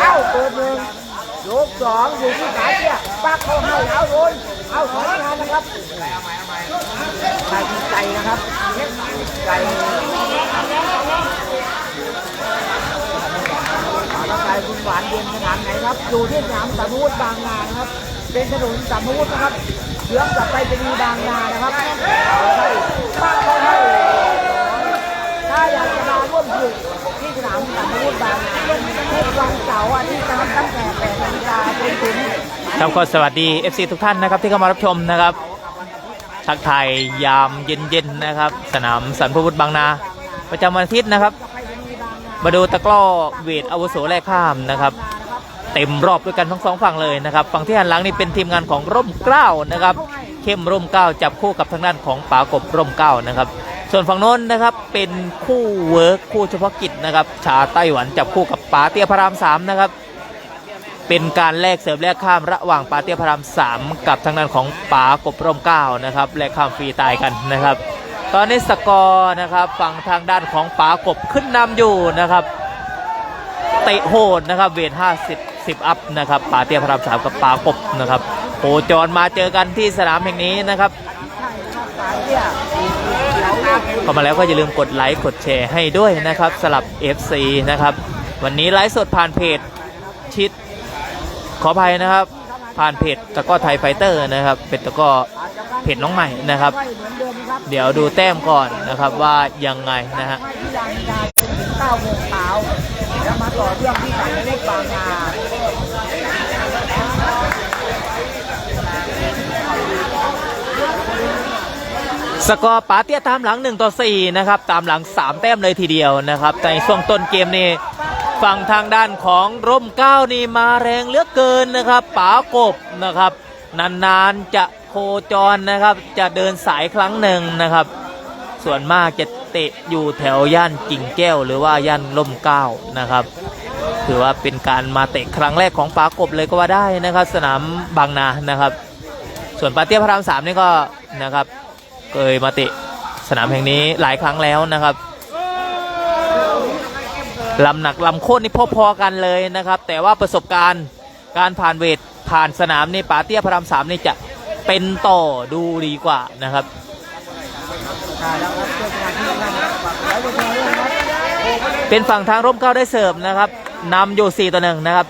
เอ้าเปิดหนึ่งยกสองอยู่ที่ขาเตี้ยปักเข้าให้เอาโดนเอาสองงานนะครับใจใจนะครับใจร่างกายคุณหวานเย็นขนาดไหนครับ อยู่ที่สนามสามวุฒิบางนานะครับ เป็นถนนสามวุฒินะครับเยื้องกลับไปจะมีบางนานะครับปักเข้าให้ถ้าอยากจะมาร่วมฝึกที่ สามสามวุฒิบางนทุกวันเสาร์อาทิตย์นะครับตั้งแต่8นาฬิกาจนถึงครับก็สวัสดี FC ทุกท่านนะครับที่เข้ามารับชมนะครับ ทักทายยามเย็นๆนะครับ สนามสันพวุฒิบางนา ประจำวันอาทิตย์นะครับ มาดูตะกร้อเวทอาวุโสแรกข้ามนะครับ เต็มรอบด้วยกันทั้งสองฝั่งเลยนะครับ ฝั่งที่หันหลังนี่เป็นทีมงานของร่มเกล้านะครับ เข้มร่มเกล้าจับคู่กับทางด้านของป๋ากบร่มเกล้านะครับ ส่วนฝั่งโน้นนะครับเป็นคู่เวิร์คคู่เฉพาะกิจนะครับชาไต้หวันจับคู่กับป๋าเตียพระรามสามนะครับเป็นการแลกเสิร์ฟแลกข้ามระหว่างปาเตียพระรามสามกับทางด้านของป๋ากบร่มเก้านะครับแลกข้ามฟรีตายกันนะครับ ตอนนี้สกอร์นะครับฝั่งทางด้านของป๋ากบขึ้นนำอยู่นะครับเตะโหดนะครับเวท50 10อัพนะครับป๋าเตียพระรามสามกับป๋ากบนะครับโคจรมาเจอกันที่สนามแห่งนี้นะครับ เข้ามาแล้วก็อย่าลืมกดไลค์กดแชร์ให้ด้วยนะครับสลับ FC นะครับ วันนี้ไลฟ์สดผ่านเพจชิดขออภัยนะครับ ผ่านเพจตะก้อไทยไฟเตอร์นะครับเป็นตะก้อเพจน้องใหม่นะครับ เดี๋ยวดูแต้มก่อนนะครับว่ายังไงนะฮะที่ยางนาถึง9โมงเช้าแล้วมาต่อเรื่องที่สามเล็กบางนา สกอร์ปาเตียตามหลัง 1 ต่อ 4 นะครับ ตามหลัง 3 แต้มเลยทีเดียวนะครับ ในช่วงต้นเกมนี่ฝั่งทางด้านของร่มเก้านี่มาแรงเหลือเกินนะครับป๋ากบนะครับ นานๆจะโคจรนะครับ จะเดินสายครั้งหนึ่งนะครับ ส่วนมากจะเตะอยู่แถวย่านกิ่งแก้ว หรือว่าย่านร่มเก้านะครับ ถือว่าเป็นการมาเตะครั้งแรกของป๋ากบเลยก็ว่าได้นะครับ สนามบางนานะครับ ส่วนปาเตียพระรามสามนี่ก็นะครับ เคยมาเตะสนามแห่งนี้หลายครั้งแล้วนะครับลำหนักลำโค่นนี่พอๆกันเลยนะครับ แต่ว่าประสบการณ์การผ่านเวทผ่านสนามนี่ปาเตี้ยพระรามสามนี่จะเป็นต่อดูดีกว่านะครับเป็นฝั่งทางร่มเก้าได้เสิร์ฟนะครับนำอยู่4ต่อหนึ่งนะครับ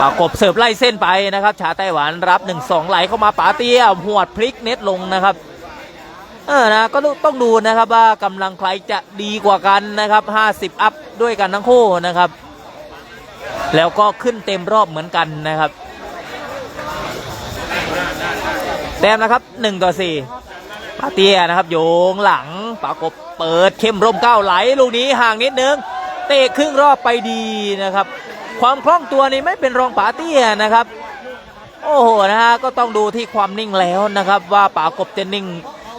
ปากบเสิร์ฟไล่เส้นไปนะครับ ชาไต้หวันรับ 1-2 ไหลเข้ามาป๋าเตี้ยหวดพลิกเน็ตลงนะครับเออนะก็ต้องดูนะครับว่ากำลังใครจะดีกว่ากันนะครับ 50 อัพด้วยกันทั้งคู่นะครับ แล้วก็ขึ้นเต็มรอบเหมือนกันนะครับ แต้มนะครับ 1 ต่อ 4ปาเตียนะครับ โยงหลังปากบเปิดเข้มร่มเก้าไหล ลูกนี้ห่างนิดนึง เตะครึ่งรอบไปดีนะครับ ความคล่องตัวนี่ไม่เป็นรองป๋าเตี้ยนะครับ โอ้โหนะฮะก็ต้องดูที่ความนิ่งแล้วนะครับ ว่าป๋ากบจะนิ่ง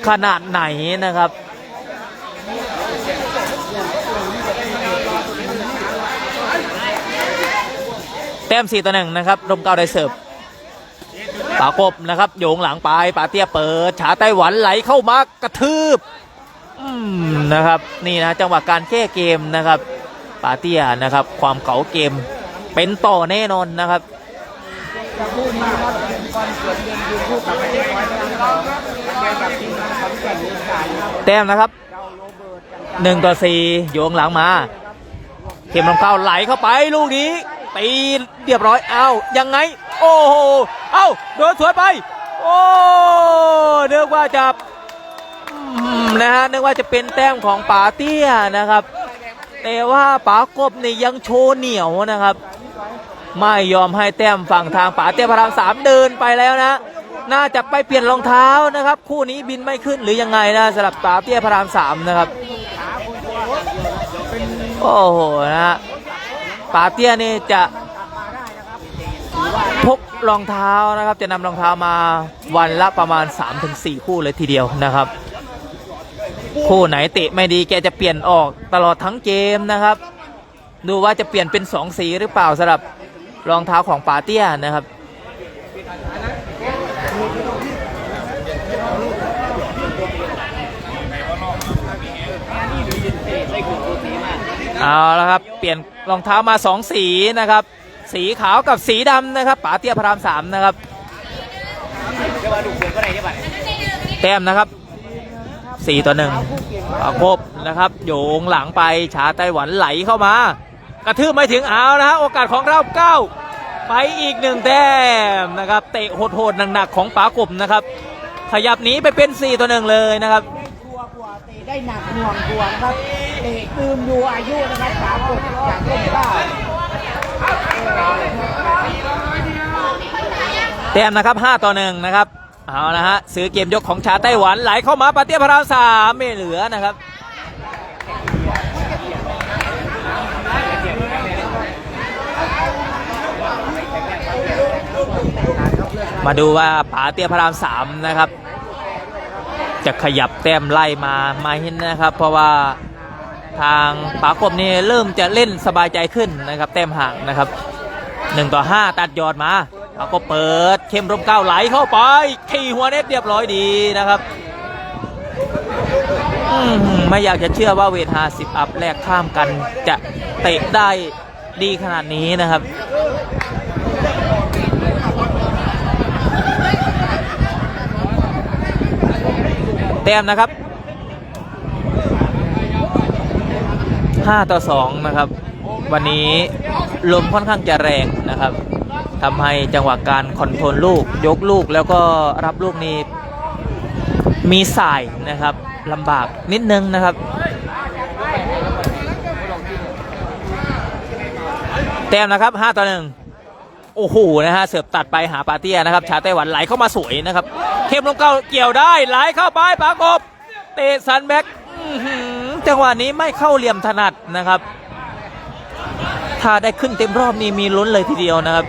ขนาดไหนนะครับแต้ม4ต่อหนึ่งนะครับรมเก้าได้เสิร์ฟป๋ากบนะครับโยงหลังไปป๋าเตี้ยเปิดฉาไต้หวันไหลเข้ามากระทืบอืมนะครับนี่นะจังหวะการแก้เกมนะครับป๋าเตี้ยนะครับ ความเก๋าเกม เป็นต่อแน่นอนนะครับจะพูดมาครับเป็นกรเกียรตินยืนคู่กับประเทศไทยนะครับเจอกับทีมงานขอนแก่นอีสารแต้มนะครับหนึ่งต่อสี่โยงหลังมา เข็มลำเข้าไหลเข้าไปลูกนี้ตีเรียบร้อยเอายังไง โอ้โหเอ้าโดนสวนไป โอ้เนึกว่าจะนะฮะนึกว่าจะเป็นแต้มของป๋าเตี้ยนะครับ แต่ว่าป๋ากบนี่ยังโชว์เหนียวนะครับ ไม่ยอมให้แต้มฝั่งทางป๋าเตี้ยพระรามสามเดินไปแล้วนะ น่าจะไปเปลี่ยนรองเท้านะครับ คู่นี้บินไม่ขึ้นหรือยังไงนะสำหรับป๋าเตี้ยพระรามสามนะครับโอ้โหนะป๋าเตี้ยนี่จะพกรองเท้านะครับจะนำรองเท้ามาวันละประมาณ 3-4 คู่เลยทีเดียวนะครับ คู่ไหนเตะไม่ดีแกจะเปลี่ยนออกตลอดทั้งเกมนะครับ ดูว่าจะเปลี่ยนเป็น 2 สีหรือเปล่าสำหรับ รองเท้าของป๋าเตี้ยนะครับเอาละครับ เปลี่ยนรองเท้ามาสองสีนะครับ สีขาวกับสีดำนะครับป๋าเตี้ยพระรามสามนะครับแต้มนะครับสี่ต่อหนึ่งประกบนะครับโยงหลังไปชาไต้หวันไหลเข้ามา กระทืบไม่ถึงเอานะฮะโอกาสของเราเก้าไปอีกหนึ่งแต้มนะครับ เตะโหดๆหนักๆของป๋ากบนะครับ ขยับหนีไปเป็น 4 ต่อหนึ่งเลยนะครับชัวร์กว่าเตะได้หนักหน่วงกว่านะครับเตะลืมดูอายุนะครับสามคนจากต้นกล้าแต้มนะครับ 5 ต่อ1นะครับ เอาละฮะซื้อเกมยกของชาไต้หวันไหลเข้ามาปาเตี้ยพระรามสามไม่เหลือนะครับ มาดูว่าป๋าเตี้ยพระรามสามนะครับ จะขยับแต้มไล่มาไหมนะครับ เพราะว่าทางป๋ากบนี่เริ่มจะเล่นสบายใจขึ้นนะครับ แต้มห่างนะครับหนึ่งต่อห้าตัดยอดมาเขาก็เปิดเข้มร่มเก้าไหลเข้าไปขี่หัวเน็ตเรียบร้อยดีนะครับมไม่อยากจะเชื่อว่าเวท50อัพแลกข้ามกันจะเตะได้ดีขนาดนี้นะครับ แต้มนะครับ 5 ต่อ 2 นะครับ วันนี้ลมค่อนข้างจะแรงนะครับทำให้จังหวะการคอนโทรลลูก ยกลูกแล้วก็รับลูกนี้มีสายนะครับลำบากนิดนึงนะครับ แต้มนะครับ 5 ต่อ 1 โอ้โหนะฮะเสิร์ฟตัดไปหาปาเตียนะครับ ชาไต้หวันไหลเข้ามาสวยนะครับ เข้มลงเก้าเกี่ยวได้ไหลเข้าไปปากบเตะซันแบ็กจังหวะนี้ไม่เข้าเหลี่ยมถนัดนะครับ ถ้าได้ขึ้นเต็มรอบนี้มีลุ้นเลยทีเดียวนะครับ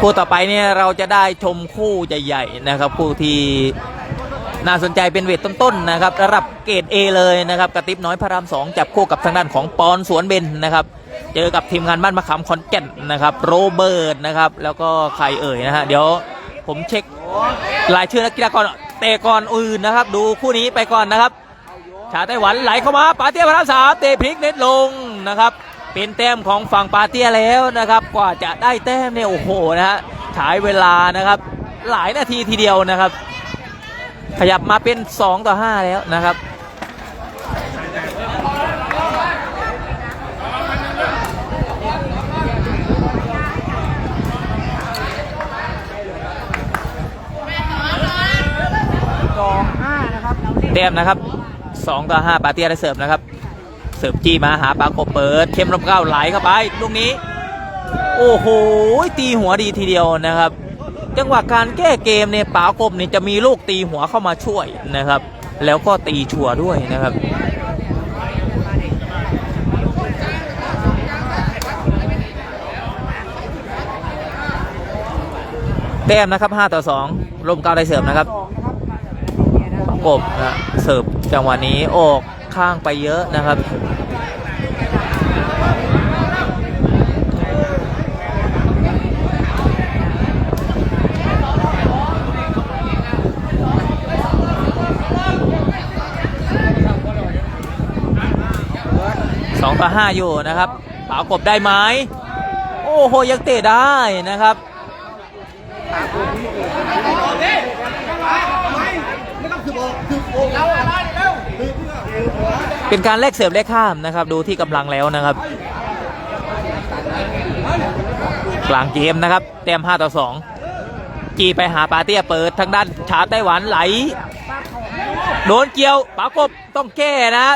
คู่ต่อไปเนี่ยเราจะได้ชมคู่ใหญ่ๆนะครับคู่ที่น่าสนใจเป็นเวทต้นๆนะครับระดับเกรด A เลยนะครับกระติบน้อยพระรามสองจับคู่กับทางด้านของปอนสวนเบนนะครับ เจอกับทีมงานบ้านมะขามขอนแก่นนะครับโรเบิร์ตนะครับแล้วก็ใครเอ่ยนะฮะเดี๋ยวผมเช็ครายชื่อนักกีฬาก่อนเตะก่อนอื่นนะครับ ดูคู่นี้ไปก่อนนะครับ ชาไต้หวันไหลเข้ามาปาเตี้ยพระรามสามเตะพลิกเน็ตลงนะครับเป็นแต้มของฝั่งปาเตี้ยแล้วนะครับกว่าจะได้แต้มเนี่ยโอ้โหนะฮะใช้เวลานะครับ หลายนาทีทีเดียวนะครับ ขยับมาเป็น 2 ต่อ 5 แล้วนะครับ สองห้านะครับ แต้มนะครับ2ต่อ5ปาเตียได้เสิร์ฟนะครับ เสิร์ฟจี้มาหาปากบเปิด เข้มลมเก้าไหลเข้าไปลูกนี้ โอ้โหตีหัวดีทีเดียวนะครับ จังหวะการแก้เกมเนี่ยปากบนี่จะมีลูกตีหัวเข้ามาช่วยนะครับ แล้วก็ตีชัวด้วยนะครับแต้มนะครับ 5 ต่อ 2 ลมเก้าได้เสิร์ฟนะครับ กบนะเสิร์ฟจังหวะนี้ออกข้างไปเยอะนะครับสองต่อห้าอยู่นะครับปากบได้ไหมโอ้โหยังเตะได้นะครับ เป็นการแลกเสิร์ฟแลกข้ามนะครับ ดูที่กำลังแล้วนะครับ กลางเกมนะครับแต้ม5ต่อ2จีไปหาปาเตี้ยเปิดทางด้านชาไต้หวันไหล โดนเกี่ยวปากบต้องแก้นะ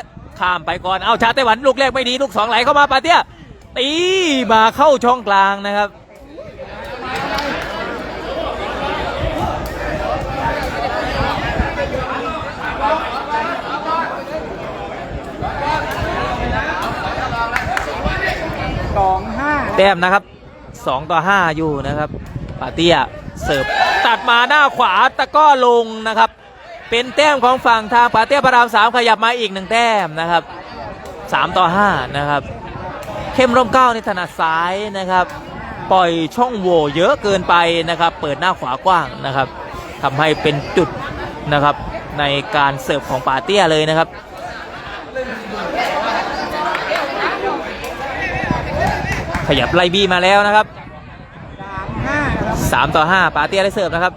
ข้ามไปก่อนเอาชาไต้หวันลูกแรกไม่ดีลูกสองไหลเข้ามาปาเตี้ยตีมาเข้าช่องกลางนะครับ สองห้า แต้มนะครับ 2 ต่อ 5 อยู่นะครับปาเตียเสิร์ฟตัดมาหน้าขวาตะก้อลงนะครับ เป็นแต้มของฝั่งทางปาเตียพระรามสามขยับมาอีกหนึ่งแต้มนะครับ 3 ต่อ 5 นะครับ เข้มร่มเก้าในถนัดซ้ายนะครับ ปล่อยช่องโหว่เยอะเกินไปนะครับ เปิดหน้าขวากว้างนะครับทำให้เป็นจุดนะครับในการเสิร์ฟของปาเตียเลยนะครับ ขยับไล่บี้มาแล้วนะครับห้านะครับ3ต่อ5ปาเตี้ยได้เสิร์ฟนะครับ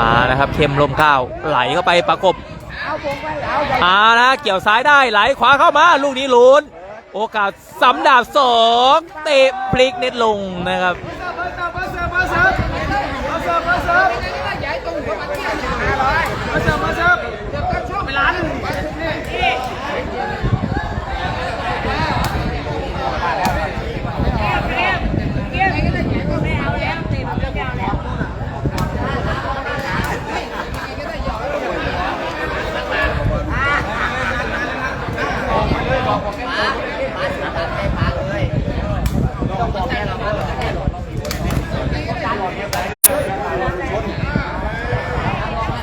มานะครับเข้มลมเก้าวไหลเข้าไปประกบเอาผมไปเอาใหญ่อานะเกี่ยวซ้ายได้ไหลขวาเข้ามา ลูกนี้ลุ้นโอกาสสำดาบสองเตะพลิกเน็ตลงนะครับ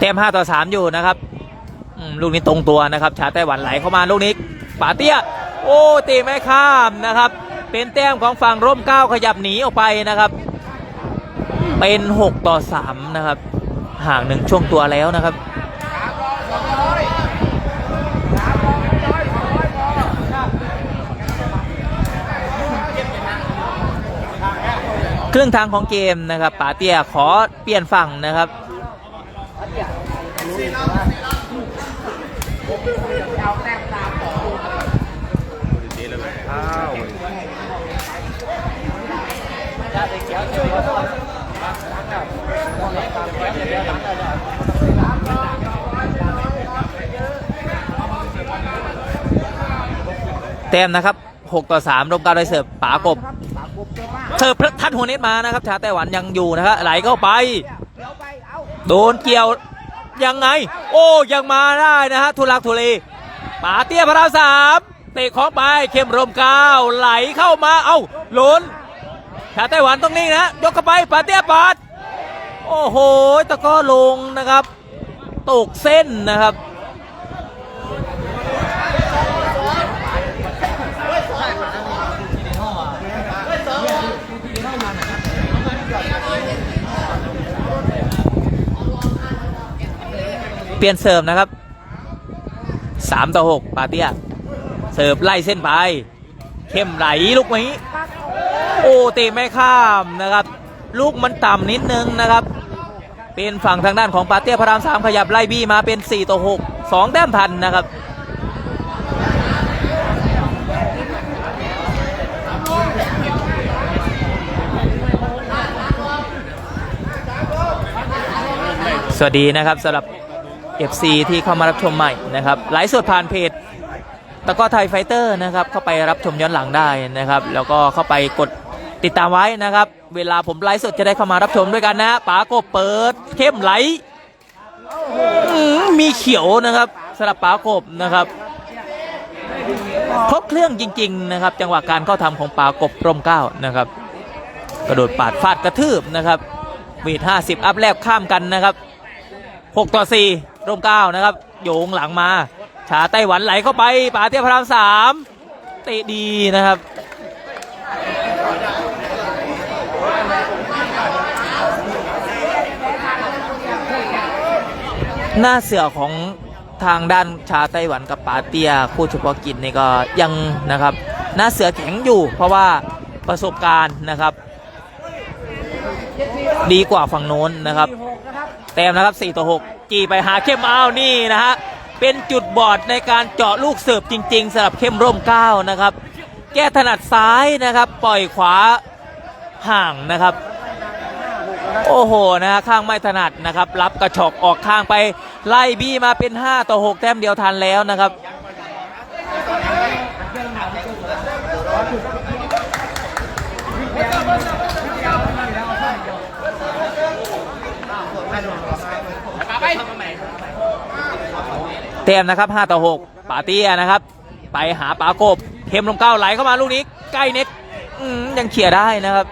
ต็ม5ต่อ3อยู่นะครับลูกนี้ตรงตัวนะครับ ชาไต้หวันไหลเข้ามาลูกนี้ปาเตี้ย โอ้ตีไม่ข้ามนะครับ เป็นแต้มของฝั่งร่มเก้าขยับหนีออกไปนะครับ เป็น6ต่อ3นะครับ ห่างหนึ่งช่วงตัวแล้วนะครับครึ่งทางของเกมนะครับปาเตี้ยขอเปลี่ยนฝั่งนะครับ แต้มนะครับ6ต่อ3รวมการได้เสิร์ฟป๋ากบเจอมากเสิร์ฟพระทัดหัวเน็ตมานะครับ ชาไต้หวันยังอยู่นะครับไหลเข้าไป โดนเกี่ยวยังไง โอ้ยังมาได้นะฮะทุลักทุเลป๋าเตี้ยพระรามสามเตะของไปเข้มรมเก้าไหลเข้ามาเอ้าหลุนชาไต้หวันต้องนิ่นะยกเข้าไปป๋าเตี้ยปาดโอ้โหตะก้อลงนะครับ ตกเส้นนะครับ เปลี่ยนเสิร์ฟนะครับ3ต่อ6ปาเตียเสิร์ฟไล่เส้นไป เข้มไหลลูกนี้ โอ้เตะไม่ข้ามนะครับ ลูกมันต่ำนิดนึงนะครับ เป็นฝั่งทางด้านของปาเตียพระรามสามขยับไล่บี้มาเป็น4ต่อ6 2แต้มทันนะครับสวัสดีนะครับสำหรับ FC ที่เข้ามารับชมใหม่นะครับไลฟ์สดผ่านเพจตะก้อไทยไฟเตอร์นะครับเข้าไปรับชมย้อนหลังได้นะครับ แล้วก็เข้าไปกดติดตามไว้นะครับ เวลาผมไลฟ์สดจะได้เข้ามารับชมด้วยกันนะป๋าก็เปิดเข้มไหลอื้อมีเขียวนะครับสำหรับป๋ากบนะครับครบเครื่องจริง ๆ นะครับ จังหวะการเข้าทำของป๋ากบร่มเก้านะครับ กระโดดปาดฟาดกระทืบนะครับวีด50อัพแลบข้ามกันนะครับ6ต่อ4 ร่มเก้านะครับ โยงหลังมา ชาไต้หวันไหลเข้าไปป่าเทียพระรามสามเตะดีนะครับหน้าเสือของทางด้านชาไต้หวันกับปาเตียคู่เฉพาะกิจนี่ก็ยังนะครับ หน้าเสือแข็งอยู่ เพราะว่าประสบการณ์นะครับ ดีกว่าฝั่งโน้นนะครับหกนะครับแต้มนะครับ 4 ต่อ 6 จีไปหาเข้มอ้าวนี่นะฮะเป็นจุดบอดในการเจาะลูกเสิร์ฟจริงๆสำหรับเข้มร่มเก้านะครับ แก้ถนัดซ้ายนะครับ ปล่อยขวาห่างนะครับ โอ้โหนะฮะข้างไม่ถนัดนะครับ รับกระชอกออกข้างไปไล่บี้มาเป็น 5 ต่อ 6 แต้มเดียวทันแล้วนะครับ เต็มนะครับ5ต่อ6ป่าเตี้ยนะครับ ไปหาป่ากบเข็มลมเก้าไหลเข้ามาลูกนี้ ใกล้เน็ตยังเขี่ยได้นะครับ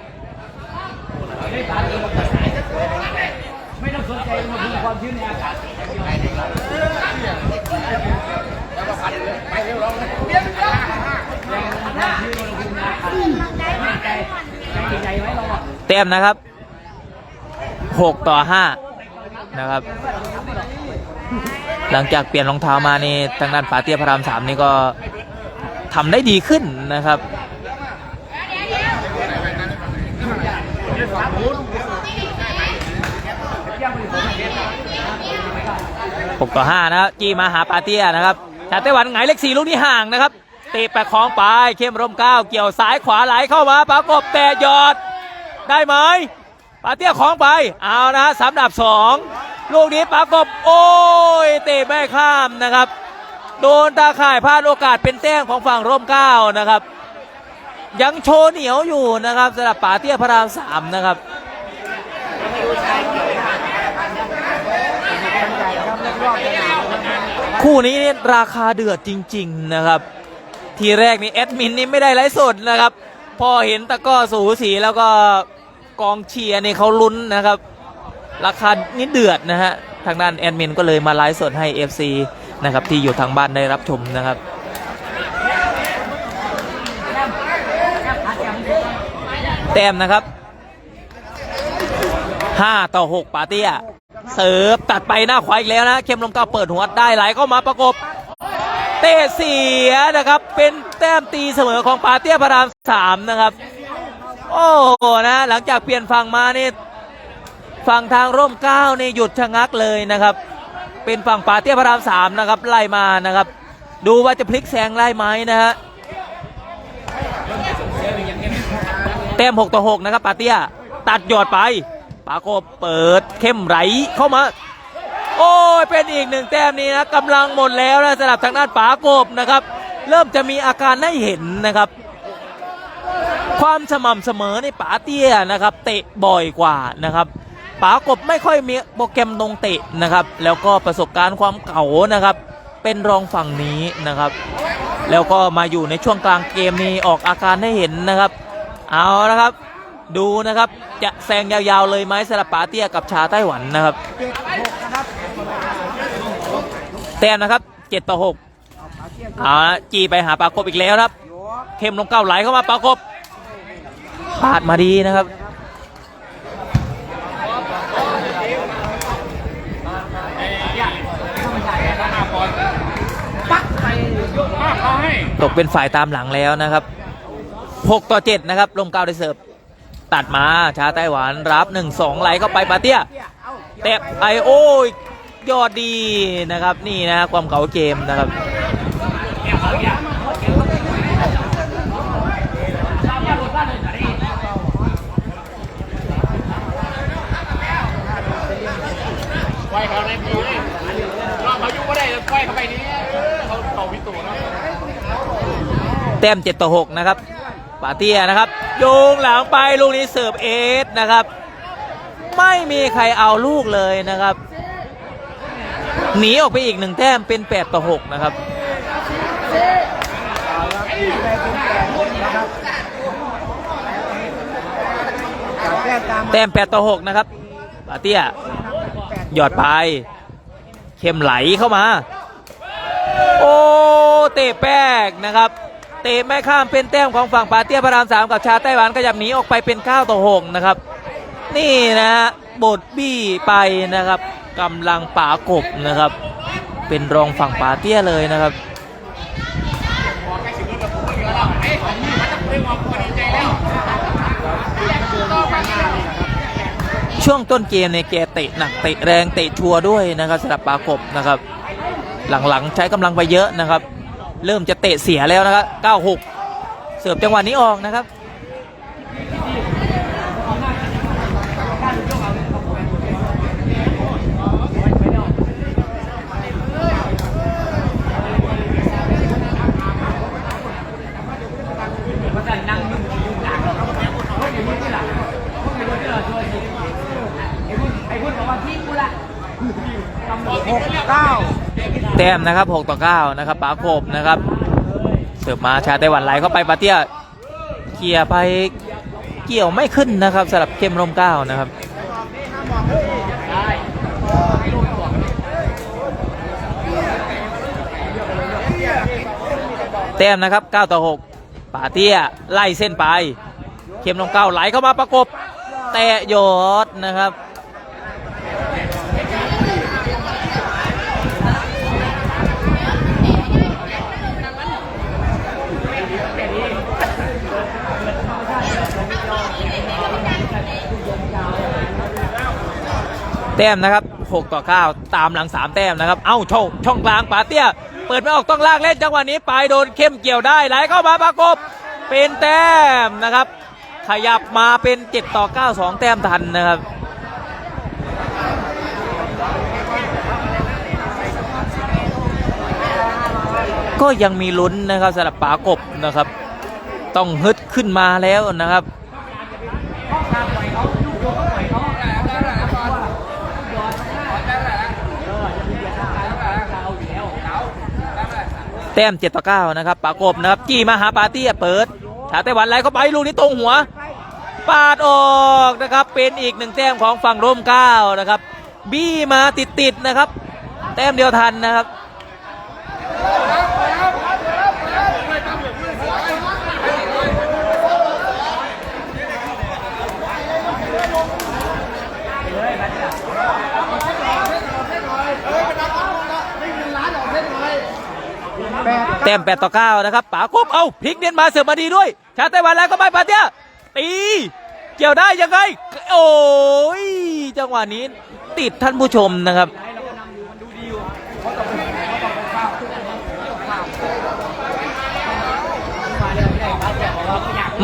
เต็มนะครับ 6 ต่อ 5 นะครับ หลังจากเปลี่ยนรองเท้ามานี่ทางด้านปาเตี้ยพระรามสามนี่ก็ทำได้ดีขึ้นนะครับหกต่อห้านะจี้มาหาปาเตียนะครับชาติไต้หวันหงเลขสี่ลูกนี้ห่างนะครับตะแปะคองไปเข้มร่มเก้าเกี่ยวซ้ายขวาไหลเข้ามาปากบแต่ยอดได้ไหมปาเตี้ยของไปเอานะฮะสามดับสอง ลูกนี้ปากบโอ้ยเตะไม่ข้ามนะครับ โดนตาข่ายพลาดโอกาสเป็นแต้มของฝั่งร่มเก้านะครับ ยังโชว์เหนียวอยู่นะครับสำหรับปาเตี้ยพระรามสามนะครับคู่นี้นี่ราคาเดือดจริง ๆนะครับ ทีแรกนี่แอดมินนี่ไม่ได้ไลฟ์สดนะครับ พอเห็นตะก้อสูสีแล้วก็กองเชียร์นี่เขาลุ้นนะครับ ราคานี่เดือดนะฮะ ทางด้านแอดมินก็เลยมาไลฟ์สดให้ FC นะครับที่อยู่ทางบ้านได้รับชมนะครับแต้มนะครับ 5 ต่อ 6 ปาเตี้ยเสิร์ฟตัดไปหน้าขวาอีกแล้วนะ เข้มลมเก้าเปิดหัวได้ไหลเข้ามาประกบ เตะเสียนะครับ เป็นแต้มตีเสมอของปาเตี้ยพระรามสามนะครับ โอ้โหนะ หลังจากเปลี่ยนฝั่งมานี่ ฝั่งทางร่มเก้านี่หยุดชะงักเลยนะครับ เป็นฝั่งปาเตี้ยพระรามสามนะครับไล่มานะครับ ดูว่าจะพลิกแซงไล่ไหมนะฮะแต้ม6ต่อ6นะครับปาเตี้ยตัดหยอดไปปาโกบเปิดเข้มไหลเข้ามา โอ้ยเป็นอีกหนึ่งแต้มนี้นะกำลังหมดแล้วนะสำหรับทางด้านปาโกบนะครับ เริ่มจะมีอาการให้เห็นนะครับ ความสม่ำเสมอในป๋าเตี้ยนะครับ เตะบ่อยกว่านะครับ ป๋ากบไม่ค่อยมีโปรแกรมลงเตะนะครับ แล้วก็ประสบการณ์ความเก่านะครับ เป็นรองฝั่งนี้นะครับ แล้วก็มาอยู่ในช่วงกลางเกมนี้ออกอาการให้เห็นนะครับ เอานะครับ ดูนะครับจะแซงยาวๆเลยไหมสำหรับป๋าเตี้ยกับชาไต้หวันนะครับเจ็ดหกนะครับแต้มนะครับ7ต่อ6เอาเทียบเอาจีไปหาปากบอีกแล้วครับ เข้มลงเก้าไหลเข้ามาปากบปาดมาดีนะครับ ตกเป็นฝ่ายตามหลังแล้วนะครับ 6 ต่อ 7 นะครับลงเก้าได้เสิร์ฟ ตัดมาชาไต้หวันรับ 1 2 ไหลเข้าไปปาเตี้ยเตะไปโอ้ยยอดดีนะครับ นี่นะความเก่าเกมนะครับ ไฟเขาในมือนี่ลองเขายุ่งก็ได้ไฟเข้าไปนี้เขาเขาพิตูเนาะ แต้ม 7 ต่อ 6 นะครับปาเตียนะครับโยงหลังไปลูกนี้เสิร์ฟเอสนะครับ ไม่มีใครเอาลูกเลยนะครับ หนีออกไปอีกหนึ่งแต้มเป็น 8 ต่อ 6 นะครับเอาครับอีกได้เป็นแปดนะครับแต้มตามมาแต้ม 8 ต่อ 6 นะครับปาเตียหยอดไปเข้มไหลเข้ามา โอ้ เตะแป้กนะครับ เตะไม่ข้ามเป็นแต้มของฝั่งปาเตี้ยพระรามสามกับชาไต้หวันขยับหนีออกไปเป็น 9 ต่อ 6 นะครับ นี่นะฮะบดบี้ไปนะครับกำลังป่ากบนะครับ เป็นรองฝั่งปาเตี้ยเลยนะครับ ช่วงต้นเกมเนี่ยแกเตะหนักเตะแรงเตะชัวร์ด้วยนะครับสำหรับปากบนะครับ หลังๆใช้กำลังไปเยอะนะครับ เริ่มจะเตะเสียแล้วนะครับ 96 เสิร์ฟจังหวะนี้ออกนะครับหกเก้า แต้มนะครับ6ต่อ9นะครับปาโคบนะครับเสิร์ฟมาชาไต้หวันไหลเข้าไปปาเตี้ยเกี่ยร์ไปเกี่ยวไม่ขึ้นนะครับสำหรับเข้มร่มเก้านะครับแต้มนะครับ9ต่อ6ปาเตี้ยไล่เส้นไป เข้มลงเก้าไหลเข้ามาประกบ แตะยอดนะครับ ต้มนะครับ 6 ต่อ 9 ตามหลัง 3 แต้มนะครับ เอ้าช่องช่องกลางปาเตี้ย เปิดไม่ออกต้องลากเล่นจังหวะนี้ไปโดนเข้มเกี่ยวได้ไหลเข้ามาประกบเป็นแต้มนะครับ ขยับมาเป็น 7 ต่อ 9 2 แต้มทันนะครับก็ยังมีลุ้นนะครับสำหรับปากบนะครับ ต้องฮึดขึ้นมาแล้วนะครับ แต้ม7ต่อ9นะครับปากบนะครับจี้มาหาปาเตี้ยเปิดชาไต้หวันไหลเข้าไปลูกนี้ตรงหัว ปาดออกนะครับเป็นอีกหนึ่งแต้มของฝั่งร่มเก้านะครับ บี้มาติดๆนะครับ แต้มเดียวทันนะครับ แปดแต้ม8ต่อ9นะครับป๋ากบเอาพลิกเนียนมาเสิร์ฟมาดีด้วย ชาไต้หวันแล้วก็ไปปาเตี้ยตีเกี่ยวได้ยังไง โอ้ยจังหวะนี้ติดท่านผู้ชมนะครับ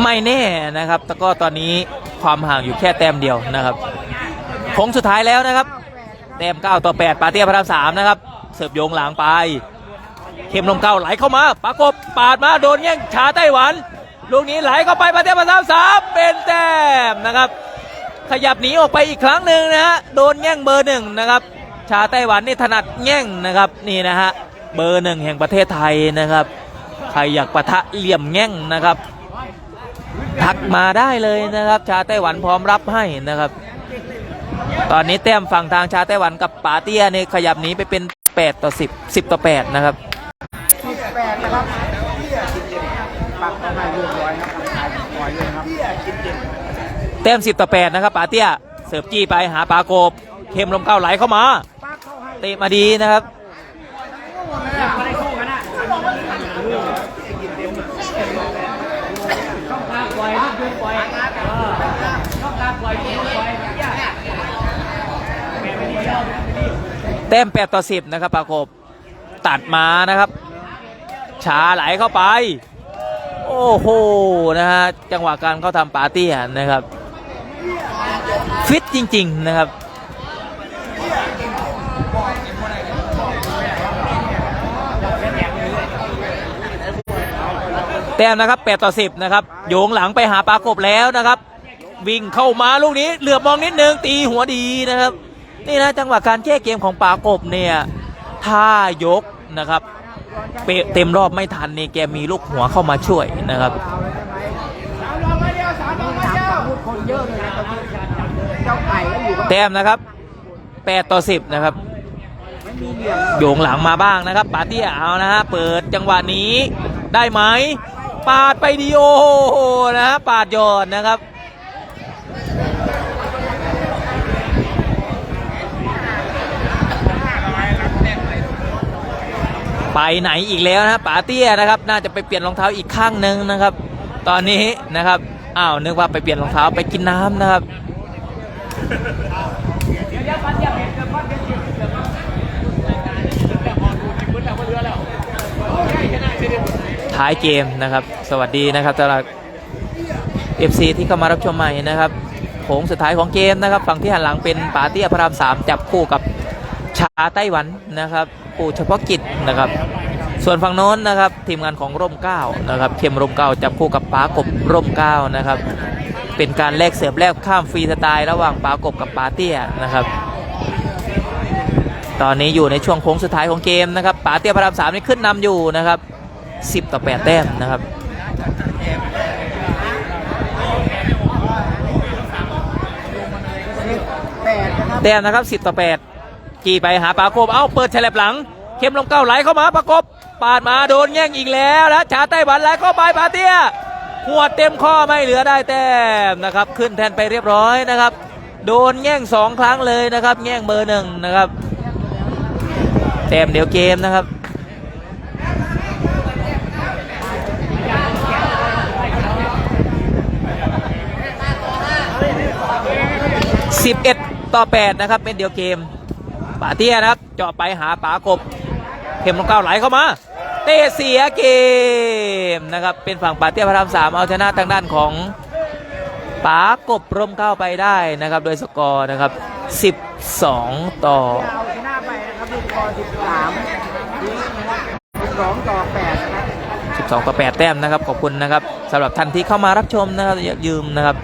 ไม่แน่นะครับแต่ก็ตอนนี้ความห่างอยู่แค่แต้มเดียวนะครับโค้งสุดท้ายแล้วนะครับ แต้ม9ต่อ 8 ปาเตี้ยพระรามสามนะครับ เสิร์ฟโยงหลังไป เข้มลมเก้าไหลเข้ามาปากบปาดมาโดนแย่งชาไต้หวัน ลูกนี้ไหลเข้าไปประเทศประสามสามเป็นแต้มนะครับ ขยับหนีออกไปอีกครั้งหนึ่งนะฮะโดนแย่งเบอร์หนึ่งนะครับ ชาไต้หวันนี่ถนัดแย่งนะครับนี่นะฮะเบอร์หนึ่งแห่งประเทศไทยนะครับ ใครอยากปะทะเหลี่ยมแย่งนะครับ ทักมาได้เลยนะครับ ชาไต้หวันพร้อมรับให้นะครับ ตอนนี้แต้มฝั่งทางชาไต้หวันกับปาเตี้ยเนี่ยขยับหนีไปเป็น 8 ต่อ 10 10 ต่อ 8 นะครับ ดนะครับปักเข้าให้เรียบร้อยครับขายปล่อยเลยครับแต้ม10ต่อ8นะครับป่าเตี้ย เสิร์ฟจี้ไปหาปลาโกบเข้มลมเก้าไหลเข้ามาปักเข้าให้เตะมาดีนะครับแต้ม8ต่อ10นะครับปาโกบตัดมานะครับ ช้าไหลเข้าไป โอ้โหนะฮะจังหวะการเข้าทำปาเตี้นะครับฟิตจริง ๆ นะครับแต้มนะครับ 8 ต่อ 10 นะครับ โยงหลังไปหาปากบแล้วนะครับ วิ่งเข้ามาลูกนี้ เหลือบมองนิดนึง ตีหัวดีนะครับ นี่นะจังหวะการแก้เกมของปากบเนี่ยถ้ายกนะครับ เปเต็มรอบไม่ทันนี่แกมีลูกหัวเข้ามาช่วยนะครับเอาเลยใช่ไหมสามลองไปเดียวสามลองพูดคนเยอะเลยนะตอนนี้เจ้าไก่ก็อยู่กับแต้มนะครับ8ต่อ 10 นะครับโยงหลังมาบ้างนะครับ ปาเตี้ยเอานะฮะเปิดจังหวะนี้ได้ไหมปาดไปดีโอนะฮะปาดยอดนะครับ ไปไหนอีกแล้วนะฮะปาเตี้ยนะครับ น่าจะไปเปลี่ยนรองเท้าอีกข้างหนึ่งนะครับ ตอนนี้นะครับอ้าวนึกว่าไปเปลี่ยนรองเท้าไปกินน้ำนะครับท้ายเกมนะครับ สวัสดีนะครับสำหรับ FC ที่เข้ามารับชมใหม่นะครับโค้งสุดท้ายของเกมนะครับ ฝั่งที่หันหลังเป็นปาเตี้ยพระรามสามจับคู่กับ ชาไต้หวันนะครับคู่เฉพาะกิจนะครับ ส่วนฝั่งโน้นนะครับทีมงานของร่มเกล้านะครับเข้มร่มเกล้าจับคู่กับปากบร่มเกล้านะครับ เป็นการแลกเสิร์ฟแลกข้ามฟรีสไตล์ระหว่างปากบกับปาเตี้ยนะครับ ตอนนี้อยู่ในช่วงโค้งสุดท้ายของเกมนะครับปาเตี้ยพระรามสามนี่ขึ้นนำอยู่นะครับ 10 ต่อ 8 แต้มนะครับแปดนะครับแต้มนะครับ 10 ต่อ 8 กี่ไปหาปากบเอ้าเปิดแฉลบหลัง เข้มลงเก้าไหลเข้ามาปากบปาดมาโดนแย่งอีกแล้วนะชาไต้หวันไหลเข้าไปปาเตี้ยหัวเต็มข้อไม่เหลือได้แต้มนะครับ ขึ้นแทนไปเรียบร้อยนะครับ โดนแย่งสองครั้งเลยนะครับ แย่งเบอร์หนึ่งนะครับแต้มเดียวเกมนะครับ11 16ต่อ8นะครับเป็นเดียวเกม ป่าเตี้ยนะครับ เจาะไปหาป๋ากบ เข็มลงเก้าไหลเข้ามา เตะเสียเกมนะครับ เป็นฝั่งป่าเตี้ยพระรามสามเอาชนะทางด้านของป๋ากบร่มเก้าไปได้นะครับ โดยสกอร์นะครับ 12 ต่อเอาชนะไปนะครับลูกคอ13 12ต่อ8นะครับ12ต่อ8แต้มนะครับขอบคุณนะครับสำหรับท่านที่เข้ามารับชมนะครับอย่าลืมนะครับ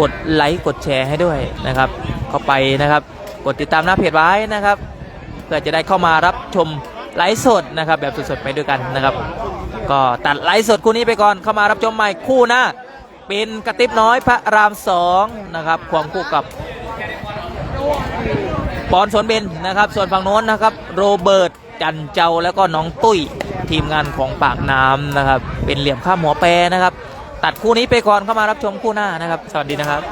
กดไลค์กดแชร์ให้ด้วยนะครับ เข้าไปนะครับ กดติดตามหน้าเพจไว้นะครับ เพื่อจะได้เข้ามารับชมไลฟ์สดนะครับ แบบสดๆไปด้วยกันนะครับ ก็ตัดไลฟ์สดคู่นี้ไปก่อนเข้ามารับชมใหม่คู่หน้าเป็นกระติบน้อยพระรามสองนะครับควงคู่กับปอนสวนเบนนะครับ ส่วนฝั่งโน้นนะครับ โรเบิร์ตจันเจ้าแล้วก็น้องตุ้ยทีมงานของปากน้ำนะครับ เป็นเหลี่ยมข้ามหัวแปรนะครับ ตัดคู่นี้ไปก่อนเข้ามารับชมคู่หน้านะครับ สวัสดีนะครับ